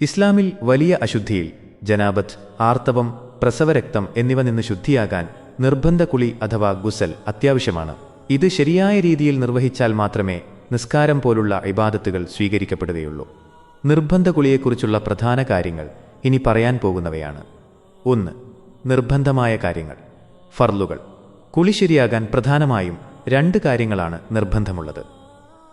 ഇസ്ലാമിൽ വലിയ അശുദ്ധിയിൽ ജനാബത്ത് ആർത്തവം പ്രസവരക്തം എന്നിവ നിന്ന് ശുദ്ധിയാകാൻ നിർബന്ധ കുളി അഥവാ ഗുസൽ അത്യാവശ്യമാണ്. ഇത് ശരിയായ രീതിയിൽ നിർവഹിച്ചാൽ മാത്രമേ നിസ്കാരം പോലുള്ള ഇബാദത്തുകൾ സ്വീകരിക്കപ്പെടുകയുള്ളൂ. നിർബന്ധ കുളിയെക്കുറിച്ചുള്ള പ്രധാന കാര്യങ്ങൾ ഇനി പറയാൻ പോകുന്നവയാണ്. ഒന്ന് നിർബന്ധമായ കാര്യങ്ങൾ. ഫർലുകൾ കുളി ശരിയാകാൻ പ്രധാനമായും രണ്ട് കാര്യങ്ങളാണ് നിർബന്ധമുള്ളത്.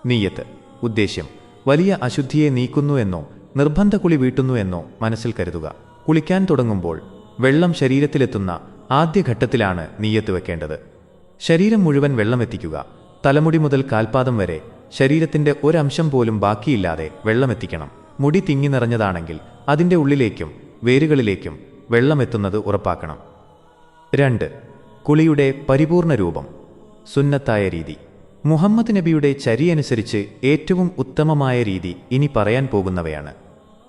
നീയത്ത്. ഉദ്ദേശ്യം. വലിയ അശുദ്ധിയെ നീക്കുന്നു എന്നോ നിർബന്ധ കുളി വീട്ടുന്നു എന്നോ മനസ്സിൽ കരുതുക. കുളിക്കാൻ തുടങ്ങുമ്പോൾ വെള്ളം ശരീരത്തിലെത്തുന്ന ആദ്യഘട്ടത്തിലാണ് നീയത്ത് വെക്കേണ്ടത്. ശരീരം മുഴുവൻ വെള്ളമെത്തിക്കുക തലമുടി മുതൽ കാൽപാദം വരെ ശരീരത്തിന്റെ ഒരംശം പോലും ബാക്കിയില്ലാതെ വെള്ളമെത്തിക്കണം മുടി തിങ്ങി നിറഞ്ഞതാണെങ്കിൽ അതിന്റെ ഉള്ളിലേക്കും വേരുകളിലേക്കും വെള്ളമെത്തുന്നത് ഉറപ്പാക്കണം. രണ്ട്. കുളിയുടെ പരിപൂർണ രൂപം. സുന്നത്തായ രീതി. മുഹമ്മദ് നബിയുടെ ചരിയനുസരിച്ച് ഏറ്റവും ഉത്തമമായ രീതി ഇനി പറയാൻ പോകുന്നവയാണ്.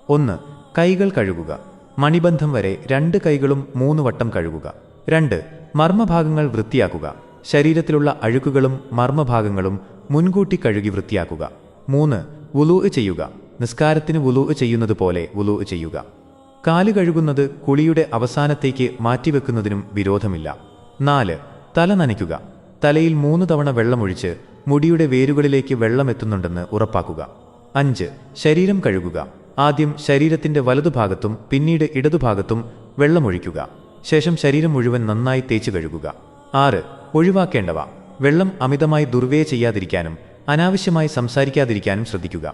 ഒന്ന് കൈകൾ കഴുകുക. മണിബന്ധം വരെ രണ്ട് കൈകളും മൂന്ന് വട്ടം കഴുകുക. രണ്ട് മർമ്മഭാഗങ്ങൾ വൃത്തിയാക്കുക. ശരീരത്തിലുള്ള അഴുക്കുകളും മർമ്മഭാഗങ്ങളും മുൻകൂട്ടി കഴുകി വൃത്തിയാക്കുക. മൂന്ന് വുലൂ ചെയ്യുക. നിസ്കാരത്തിന് വുലൂ ചെയ്യുന്നത് പോലെ വുലൂ ചെയ്യുക. കാൽ കഴുകുന്നത് കുളിയുടെ അവസാനത്തേക്ക് മാറ്റിവെക്കുന്നതിനും വിരോധമില്ല. നാല് തല നനയ്ക്കുക. തലയിൽ മൂന്ന് തവണ വെള്ളമൊഴിച്ച് മുടിയുടെ വേരുകളിലേക്ക് വെള്ളം എത്തുന്നുണ്ടെന്ന് ഉറപ്പാക്കുക. അഞ്ച് ശരീരം കഴുകുക. ആദ്യം ശരീരത്തിന്റെ വലതുഭാഗത്തും പിന്നീട് ഇടതുഭാഗത്തും വെള്ളമൊഴിക്കുക. ശേഷം ശരീരം മുഴുവൻ നന്നായി തേച്ചു കഴുകുക. ആറ് ഒഴിവാക്കേണ്ടവ. വെള്ളം അമിതമായി ദുർവേ ചെയ്യാതിരിക്കാനും അനാവശ്യമായി സംസാരിക്കാതിരിക്കാനും ശ്രദ്ധിക്കുക.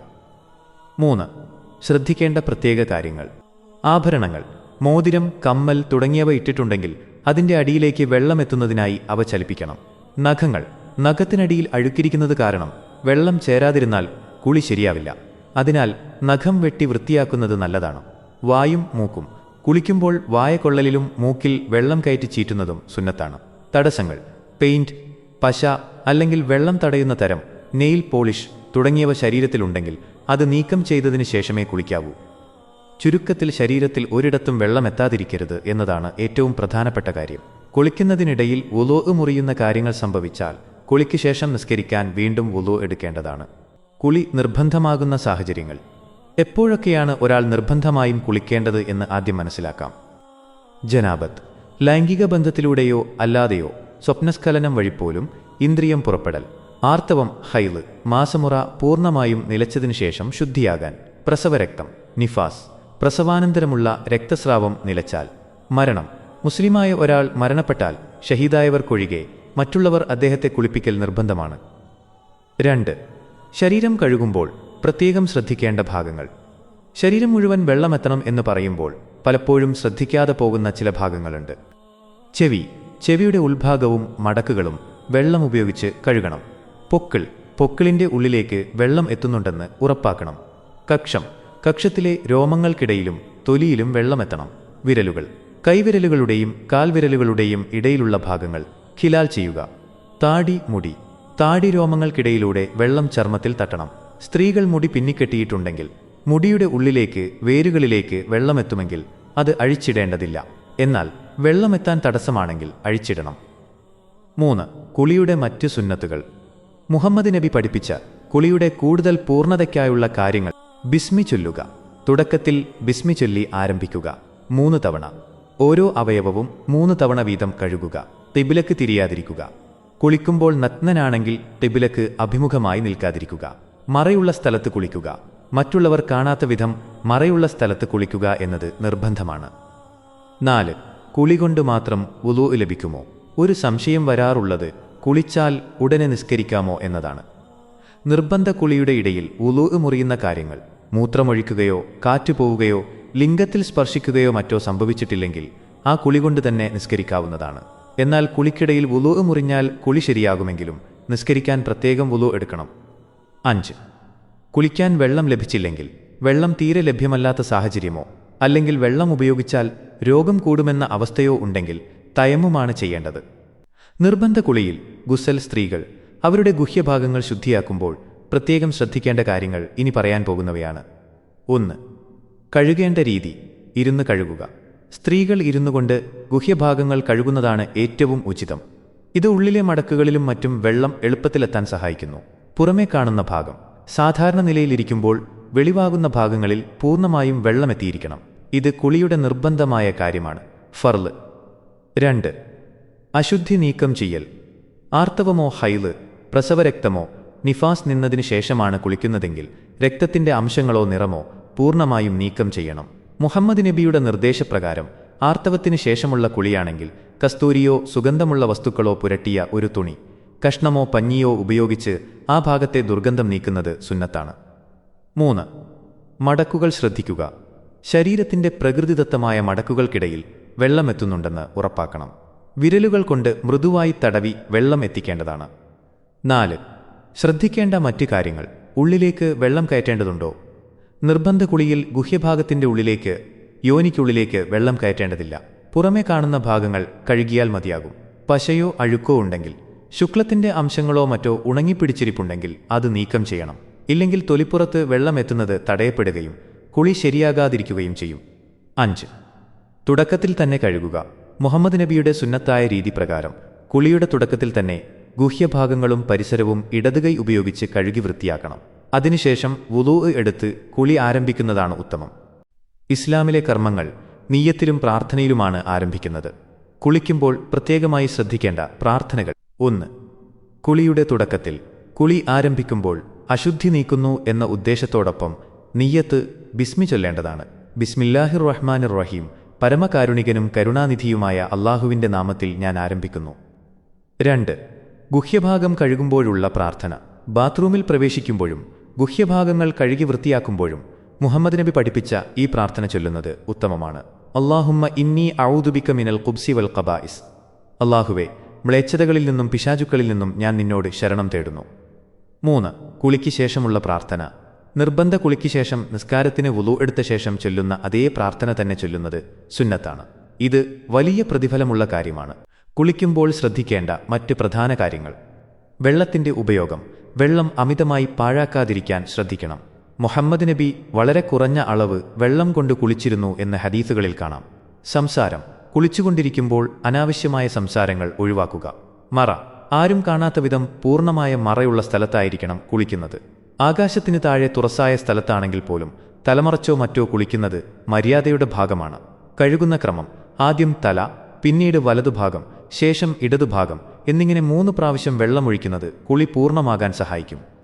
മൂന്ന് ശ്രദ്ധിക്കേണ്ട പ്രത്യേക കാര്യങ്ങൾ. ആഭരണങ്ങൾ. മോതിരം കമ്മൽ തുടങ്ങിയവ ഇട്ടിട്ടുണ്ടെങ്കിൽ അതിന്റെ അടിയിലേക്ക് വെള്ളമെത്തുന്നതിനായി അവ ചലിപ്പിക്കണം. നഖങ്ങൾ. നഖത്തിനടിയിൽ അഴുക്കിരിക്കുന്നത് കാരണം വെള്ളം ചേരാതിരുന്നാൽ കുളി ശരിയാവില്ല. അതിനാൽ നഖം വെട്ടി വൃത്തിയാക്കുന്നത് നല്ലതാണ്. വായും മൂക്കും. കുളിക്കുമ്പോൾ വായക്കൊള്ളലിലും മൂക്കിൽ വെള്ളം കയറ്റി ചീറ്റുന്നതും സുന്നത്താണ്. തടസ്സങ്ങൾ. പെയിന്റ് പശ അല്ലെങ്കിൽ വെള്ളം തടയുന്ന തരം നെയിൽ പോളിഷ് തുടങ്ങിയവ ശരീരത്തിലുണ്ടെങ്കിൽ അത് നീക്കം ചെയ്തതിന് ശേഷമേ കുളിക്കാവൂ. ചുരുക്കത്തിൽ ശരീരത്തിൽ ഒരിടത്തും വെള്ളം എത്താതിരിക്കരുത് എന്നതാണ് ഏറ്റവും പ്രധാനപ്പെട്ട കാര്യം. കുളിക്കുന്നതിനിടയിൽ ഉലോ മുറിയുന്ന കാര്യങ്ങൾ സംഭവിച്ചാൽ കുളിക്ക് ശേഷം നിസ്കരിക്കാൻ വീണ്ടും ഉലോ എടുക്കേണ്ടതാണ്. കുളി നിർബന്ധമാകുന്ന സാഹചര്യങ്ങൾ. എപ്പോഴൊക്കെയാണ് ഒരാൾ നിർബന്ധമായും കുളിക്കേണ്ടത് എന്ന് ആദ്യം മനസ്സിലാക്കാം. ജനാബത്ത് ലൈംഗിക ബന്ധത്തിലൂടെയോ അല്ലാതെയോ സ്വപ്നസ്ഖലനം വഴി പോലും ഇന്ദ്രിയം പുറപ്പെടൽ ആർത്തവം ഹൈൽ മാസമുറ പൂർണമായും നിലച്ചതിനു ശേഷം ശുദ്ധിയാകാൻ പ്രസവരക്തം നിഫാസ് പ്രസവാനന്തരമുള്ള രക്തസ്രാവം നിലച്ചാൽ മരണം മുസ്ലിമായ ഒരാൾ മരണപ്പെട്ടാൽ ഷഹീദായവർക്കൊഴികെ മറ്റുള്ളവർ അദ്ദേഹത്തെ കുളിപ്പിക്കൽ നിർബന്ധമാണ്. രണ്ട് ശരീരം കഴുകുമ്പോൾ പ്രത്യേകം ശ്രദ്ധിക്കേണ്ട ഭാഗങ്ങൾ. ശരീരം മുഴുവൻ വെള്ളമെത്തണം എന്ന് പറയുമ്പോൾ പലപ്പോഴും ശ്രദ്ധിക്കാതെ പോകുന്ന ചില ഭാഗങ്ങളുണ്ട്. ചെവി ചെവിയുടെ ഉൾഭാഗവും മടക്കുകളും വെള്ളം ഉപയോഗിച്ച് കഴുകണം. പൊക്കിൾ പൊക്കിളിന്റെ ഉള്ളിലേക്ക് വെള്ളം എത്തുന്നുണ്ടെന്ന് ഉറപ്പാക്കണം. കക്ഷം കക്ഷത്തിലെ രോമങ്ങൾക്കിടയിലും തൊലിയിലും വെള്ളമെത്തണം. വിരലുകൾ കൈവിരലുകളുടെയും കാൽവിരലുകളുടെയും ഇടയിലുള്ള ഭാഗങ്ങൾ ഖിലാൽ ചെയ്യുക. താടി മുടി താടി രോമങ്ങൾക്കിടയിലൂടെ വെള്ളം ചർമ്മത്തിൽ തട്ടണം. സ്ത്രീകൾ മുടി പിന്നിക്കെട്ടിയിട്ടുണ്ടെങ്കിൽ മുടിയുടെ ഉള്ളിലേക്ക് വേരുകളിലേക്ക് വെള്ളമെത്തുമെങ്കിൽ അത് അഴിച്ചിടേണ്ടതില്ല. എന്നാൽ വെള്ളമെത്താൻ തടസ്സമാണെങ്കിൽ അഴിച്ചിടണം. മൂന്ന് കുളിയുടെ മറ്റ് സുന്നത്തുകൾ. മുഹമ്മദ് നബി പഠിപ്പിച്ച കുളിയുടെ കൂടുതൽ പൂർണതയ്ക്കായുള്ള കാര്യങ്ങൾ ബിസ്മി ചൊല്ലുക. തുടക്കത്തിൽ ബിസ്മി ചൊല്ലി ആരംഭിക്കുക. മൂന്ന് തവണ. ഓരോ അവയവവും മൂന്ന് തവണ വീതം കഴുകുക. തിബിലക്ക് തിരിയാതിരിക്കുക. കുളിക്കുമ്പോൾ നഗ്നനാണെങ്കിൽ ടിബിലക്ക് അഭിമുഖമായി നിൽക്കാതിരിക്കുക. മറയുള്ള സ്ഥലത്ത് കുളിക്കുക. മറ്റുള്ളവർ കാണാത്ത വിധം മറയുള്ള സ്ഥലത്ത് കുളിക്കുക എന്നത് നിർബന്ധമാണ്. നാല് കുളി കൊണ്ട് മാത്രം ഉലു ലഭിക്കുമോ? ഒരു സംശയം വരാറുള്ളത് കുളിച്ചാൽ ഉടനെ നിസ്കരിക്കാമോ എന്നതാണ്. നിർബന്ധ കുളിയുടെ ഇടയിൽ ഉലു മുറിയുന്ന കാര്യങ്ങൾ മൂത്രമൊഴിക്കുകയോ കാറ്റ് പോവുകയോ ലിംഗത്തിൽ സ്പർശിക്കുകയോ മറ്റോ സംഭവിച്ചിട്ടില്ലെങ്കിൽ ആ കുളി കൊണ്ട് തന്നെ നിസ്കരിക്കാവുന്നതാണ്. എന്നാൽ കുളിക്കിടയിൽ വുലു മുറിഞ്ഞാൽ കുളി ശരിയാകുമെങ്കിലും നിസ്കരിക്കാൻ പ്രത്യേകം വുലു എടുക്കണം. അഞ്ച്. കുളിക്കാൻ വെള്ളം ലഭിച്ചില്ലെങ്കിൽ വെള്ളം തീരെ ലഭ്യമല്ലാത്ത സാഹചര്യമോ? അല്ലെങ്കിൽ വെള്ളം ഉപയോഗിച്ചാൽ രോഗം കൂടുമെന്ന അവസ്ഥയോ ഉണ്ടെങ്കിൽ തയമ്മുമാണ് ചെയ്യേണ്ടത്. നിർബന്ധ കുളിയിൽ ഗുസൽ സ്ത്രീകൾ അവരുടെ ഗുഹ്യഭാഗങ്ങൾ ശുദ്ധിയാക്കുമ്പോൾ പ്രത്യേകം ശ്രദ്ധിക്കേണ്ട കാര്യങ്ങൾ ഇനി പറയാൻ പോകുന്നവയാണ്. ഒന്ന്. കഴുകേണ്ട രീതി. ഇരുന്ന് കഴുകുക. സ്ത്രീകൾ ഇരുന്നു കൊണ്ട് ഗുഹ്യഭാഗങ്ങൾ കഴുകുന്നതാണ് ഏറ്റവും ഉചിതം. ഇത് ഉള്ളിലെ മടക്കുകളിലും മറ്റും വെള്ളം എളുപ്പത്തിലെത്താൻ സഹായിക്കുന്നു. പുറമേ കാണുന്ന ഭാഗം. സാധാരണ നിലയിലിരിക്കുമ്പോൾ വെളിവാകുന്ന ഭാഗങ്ങളിൽ പൂർണമായും വെള്ളമെത്തിയിരിക്കണം. ഇത് കുളിയുടെ നിർബന്ധമായ കാര്യമാണ്. ഫർൾ. രണ്ട്. അശുദ്ധി നീക്കം ചെയ്യൽ. ആർത്തവമോ ഹൈൽ പ്രസവരക്തമോ നിഫാസ് നിന്നതിന് ശേഷമാണ് കുളിക്കുന്നതെങ്കിൽ രക്തത്തിന്റെ അംശങ്ങളോ നിറമോ പൂർണമായും നീക്കം ചെയ്യണം. മുഹമ്മദ് നബിയുടെ നിർദ്ദേശപ്രകാരം ആർത്തവത്തിന് ശേഷമുള്ള കുളിയാണെങ്കിൽ കസ്തൂരിയോ സുഗന്ധമുള്ള വസ്തുക്കളോ പുരട്ടിയ ഒരു തുണി കഷ്ണമോ പഞ്ഞിയോ ഉപയോഗിച്ച് ആ ഭാഗത്തെ ദുർഗന്ധം നീക്കുന്നത് സുന്നത്താണ്. മൂന്ന് മടക്കുകൾ ശ്രദ്ധിക്കുക. ശരീരത്തിന്റെ പ്രകൃതിദത്തമായ മടക്കുകൾക്കിടയിൽ വെള്ളമെത്തുന്നുണ്ടെന്ന് ഉറപ്പാക്കണം. വിരലുകൾ കൊണ്ട് മൃദുവായി തടവി വെള്ളം എത്തിക്കേണ്ടതാണ്. നാല് ശ്രദ്ധിക്കേണ്ട മറ്റു കാര്യങ്ങൾ. ഉള്ളിലേക്ക് വെള്ളം കയറ്റേണ്ടതുണ്ടോ? നിർബന്ധ കുളിയിൽ ഗുഹ്യഭാഗത്തിന്റെ ഉള്ളിലേക്ക് യോനിക്കുള്ളിലേക്ക് വെള്ളം കയറ്റേണ്ടതില്ല. പുറമേ കാണുന്ന ഭാഗങ്ങൾ കഴുകിയാൽ മതിയാകും. പശയോ അഴുക്കോ ഉണ്ടെങ്കിൽ ശുക്ലത്തിന്റെ അംശങ്ങളോ മറ്റോ ഉണങ്ങിപ്പിടിച്ചിരിപ്പുണ്ടെങ്കിൽ അത് നീക്കം ചെയ്യണം. ഇല്ലെങ്കിൽ തൊലിപ്പുറത്ത് വെള്ളം എത്തുന്നത് തടയപ്പെടുകയും കുളി ശരിയാകാതിരിക്കുകയും ചെയ്യും. അഞ്ച്. തുടക്കത്തിൽ തന്നെ കഴുകുക. മുഹമ്മദ് നബിയുടെ സുന്നത്തായ രീതി പ്രകാരം കുളിയുടെ തുടക്കത്തിൽ തന്നെ ഗുഹ്യഭാഗങ്ങളും പരിസരവും ഇടതുകൈ ഉപയോഗിച്ച് കഴുകി വൃത്തിയാക്കണം. അതിനുശേഷം വുളൂ എടുത്ത് കുളി ആരംഭിക്കുന്നതാണ് ഉത്തമം. ഇസ്ലാമിലെ കർമ്മങ്ങൾ നീയത്തിലും പ്രാർത്ഥനയിലുമാണ് ആരംഭിക്കുന്നത്. കുളിക്കുമ്പോൾ പ്രത്യേകമായി ശ്രദ്ധിക്കേണ്ട പ്രാർത്ഥനകൾ. ഒന്ന് കുളിയുടെ തുടക്കത്തിൽ കുളി ആരംഭിക്കുമ്പോൾ അശുദ്ധി നീക്കുന്നു എന്ന ഉദ്ദേശത്തോടൊപ്പം നീയത്ത് ബിസ്മി ചൊല്ലേണ്ടതാണ്. ബിസ്മില്ലാഹിർ റഹ്മാനിർ റഹീം പരമകാരുണികനും കരുണാനിധിയുമായ അള്ളാഹുവിന്റെ നാമത്തിൽ ഞാൻ ആരംഭിക്കുന്നു. രണ്ട് ഗുഹ്യഭാഗം കഴുകുമ്പോഴുള്ള പ്രാർത്ഥന. ബാത്റൂമിൽ പ്രവേശിക്കുമ്പോഴും ഗുഹ്യഭാഗങ്ങൾ കഴുകി വൃത്തിയാക്കുമ്പോഴും മുഹമ്മദ് നബി പഠിപ്പിച്ച ഈ പ്രാർത്ഥന ചൊല്ലുന്നത് ഉത്തമമാണ്. അള്ളാഹുമ്മ ഇന്നി ഔദുബിക്ക മിനൽ കുബ്സി വൽ കബായിസ് അള്ളാഹുവെ മ്ലേച്ഛതകളിൽ നിന്നും പിശാചുക്കളിൽ നിന്നും ഞാൻ നിന്നോട് ശരണം തേടുന്നു. മൂന്ന് കുളിക്ക് ശേഷമുള്ള പ്രാർത്ഥന. നിർബന്ധ കുളിക്ക് ശേഷം നിസ്കാരത്തിന് വുളു എടുത്ത ശേഷം ചൊല്ലുന്ന അതേ പ്രാർത്ഥന തന്നെ ചൊല്ലുന്നത് സുന്നത്താണ്. ഇത് വലിയ പ്രതിഫലമുള്ള കാര്യമാണ്. കുളിക്കുമ്പോൾ ശ്രദ്ധിക്കേണ്ട മറ്റ് പ്രധാന കാര്യങ്ങൾ. വെള്ളത്തിന്റെ ഉപയോഗം വെള്ളം അമിതമായി പാഴാക്കാതിരിക്കാൻ ശ്രദ്ധിക്കണം. മുഹമ്മദ് നബി വളരെ കുറഞ്ഞ അളവ് വെള്ളം കൊണ്ട് കുളിച്ചിരുന്നു എന്ന് ഹദീസുകളിൽ കാണാം. സംസാരം കുളിച്ചുകൊണ്ടിരിക്കുമ്പോൾ അനാവശ്യമായ സംസാരങ്ങൾ ഒഴിവാക്കുക. മറ ആരും കാണാത്ത വിധം പൂർണമായ മറയുള്ള സ്ഥലത്തായിരിക്കണം കുളിക്കുന്നത്. ആകാശത്തിന് താഴെ തുറസായ സ്ഥലത്താണെങ്കിൽ പോലും തലമറച്ചോ മറ്റോ കുളിക്കുന്നത് മര്യാദയുടെ ഭാഗമാണ്. കഴുകുന്ന ക്രമം ആദ്യം തല പിന്നീട് വലതുഭാഗം ശേഷം ഇടതുഭാഗം എന്നിങ്ങനെ മൂന്ന് പ്രാവശ്യം വെള്ളമൊഴിക്കുന്നത് കുളി പൂർണമാകാൻ സഹായിക്കും.